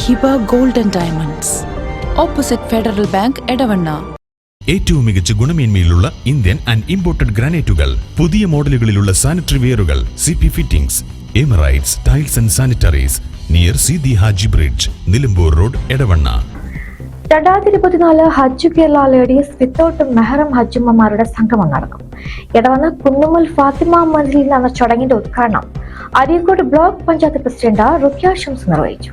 Hiba golden diamonds. Opposite Federal Bank Edavanna. ഏറ്റവും മികച്ച ഗുണമേന്മയിലുള്ള ഇന്ത്യൻ ആൻഡ് ഇമ്പോർട്ടഡ് ഗ്രാനൈറ്റുകൾ പുതിയ മോഡലുകളിലുള്ള sanitary വെയറുകൾ C P fittings Emirates tiles and sanitaries near C D Haji bridge Nilambur road Edavanna. രണ്ടായിരത്തി ഇരുപത്തിനാല് Hajj Kerala ladies without മെഹറം ഹജ്ജുമ്മമാരുടെ സംഗമം നടക്കും. ഇടവന്ന കുന്നുമ്മൽ ഫാത്തിമ മന്ദിരിൽ നടന്ന ചടങ്ങിന്റെ ഉദ്ഘാടനം അരീക്കോട് ബ്ലോക്ക് പഞ്ചായത്ത് പ്രസിഡന്റ് റുക്യ ഷംസ് നിർവഹിച്ചു.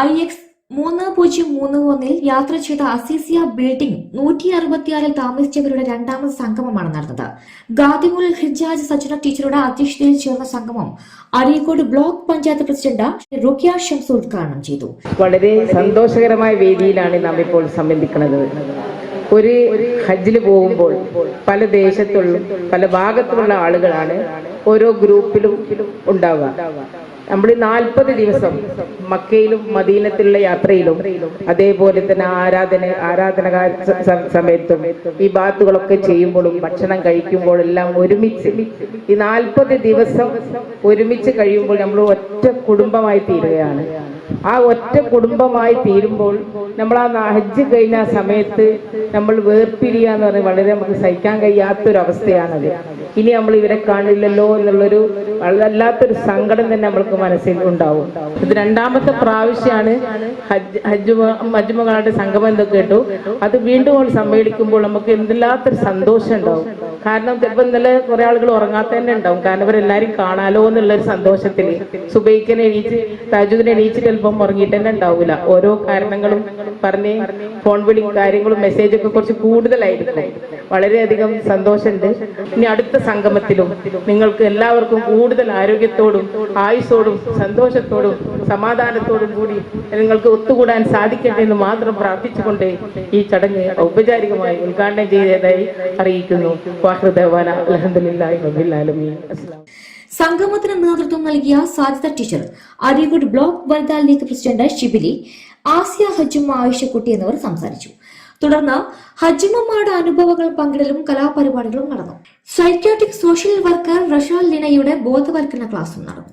ഐ എക്സ് മൂന്ന് പൂജ്യം മൂന്ന് ഒന്നിൽ യാത്ര ചെയ്ത അസീസിയ ബിൽഡിംഗ് നൂറ്റി അറുപത്തിയാറിൽ താമസിച്ചവരുടെ രണ്ടാമത് സംഗമമാണ് നടന്നത്. ഗാദിമുൽ ഹിജാജ് സജ്ജന ടീച്ചറുടെ അധ്യക്ഷതയിൽ ചേർന്ന സംഗമം അരീക്കോട് ബ്ലോക്ക് പഞ്ചായത്ത് പ്രസിഡന്റ് റുക്കിയ ഷംസ് ഉദ്ഘാടനം ചെയ്തു. വളരെ സന്തോഷകരമായ വേദിയിലാണ് നാം ഇപ്പോൾ സംബന്ധിക്കുന്നത്. ഒരു ഹജ്ജിൽ പോകുമ്പോൾ പല ദേശത്തുള്ള പല ഭാഗത്തുള്ള ആളുകളാണ് ഓരോ ഗ്രൂപ്പിലും ഉണ്ടാവുക. നമ്മൾ നാൽപ്പത് ദിവസം മക്കയിലും മദീനത്തിലുള്ള യാത്രയിലും അതേപോലെ തന്നെ ആരാധന ആരാധന സമയത്തും ഈ ബാത്തുകളൊക്കെ ചെയ്യുമ്പോഴും ഭക്ഷണം കഴിക്കുമ്പോഴെല്ലാം ഒരുമിച്ച് ഈ നാൽപ്പത് ദിവസം ഒരുമിച്ച് കഴിയുമ്പോൾ നമ്മൾ ഒറ്റ കുടുംബമായി തീരുകയാണ്. ആ ഒറ്റ കുടുംബമായി തീരുമ്പോൾ നമ്മൾ ആ ഹജ്ജ് കഴിഞ്ഞ ആ സമയത്ത് നമ്മൾ വേർപിരിയുക എന്ന് പറഞ്ഞാൽ വളരെ നമുക്ക് സഹിക്കാൻ കഴിയാത്തൊരവസ്ഥയാണത്. ഇനി നമ്മൾ ഇവരെ കാണില്ലല്ലോ എന്നുള്ളൊരു വല്ലാത്തൊരു സങ്കടം തന്നെ നമ്മൾക്ക് മനസ്സിൽ ഉണ്ടാവും. ഇത് രണ്ടാമത്തെ പ്രാവശ്യമാണ് ഹജ്ജ് ഹജ്ജ് മജ്മകളുടെ സംഗമം എന്തൊക്കെ കേട്ടു? അത് വീണ്ടും സമ്മേളിക്കുമ്പോൾ നമുക്ക് എന്തില്ലാത്തൊരു സന്തോഷം ഉണ്ടാവും. കാരണം ചിലപ്പോൾ ഇന്നലെ കുറെ ആളുകൾ ഉറങ്ങാത്ത തന്നെ ഉണ്ടാവും. കാരണം ഇവരെല്ലാരും കാണാലോ എന്നുള്ള ഒരു സന്തോഷത്തിൽ സുബൈക്കിനെ എണീച്ച് താജുദിനെ എണീച്ച് ചിലപ്പം ഉറങ്ങിയിട്ട് തന്നെ ഉണ്ടാവില്ല ഓരോ കാരണങ്ങളും പറഞ്ഞ് ഫോൺ വിളി കാര്യങ്ങളും മെസ്സേജൊക്കെ കുറച്ച് കൂടുതലായിരിക്കും. വളരെയധികം സന്തോഷമുണ്ട്. ഇനി അടുത്ത സംഗമത്തിലും നിങ്ങൾക്ക് എല്ലാവർക്കും കൂടുതൽ ആരോഗ്യത്തോടും ആയുസോടും സന്തോഷത്തോടും സമാധാനത്തോടും കൂടി നിങ്ങൾക്ക് ഒത്തുകൂടാൻ സാധിക്കട്ടെ എന്ന് മാത്രം പ്രാർത്ഥിച്ചുകൊണ്ട് ഈ ചടങ്ങ് ഔപചാരികമായി ഉദ്ഘാടനം ചെയ്തതായി അറിയിക്കുന്നു. സംഗമത്തിന് നേതൃത്വം നൽകിയ സാജിത ടീച്ചർ അരീക്കോട് ബ്ലോക്ക് വനിതാ ലീഗ് പ്രസിഡന്റ് ഷിബിലി ആസിയ ഹജ്ജുമ്മ ആയിഷക്കുട്ടി എന്നിവർ സംസാരിച്ചു. തുടർന്ന് ഹജ്ജുമ്മമാരുടെ അനുഭവങ്ങൾ പങ്കിടലും കലാപരിപാടികളും നടന്നു. സൈക്യാട്രിക് സോഷ്യൽ വർക്കർ റഷാൽ ലിനയുടെ ബോധവൽക്കരണ ക്ലാസും നടന്നു.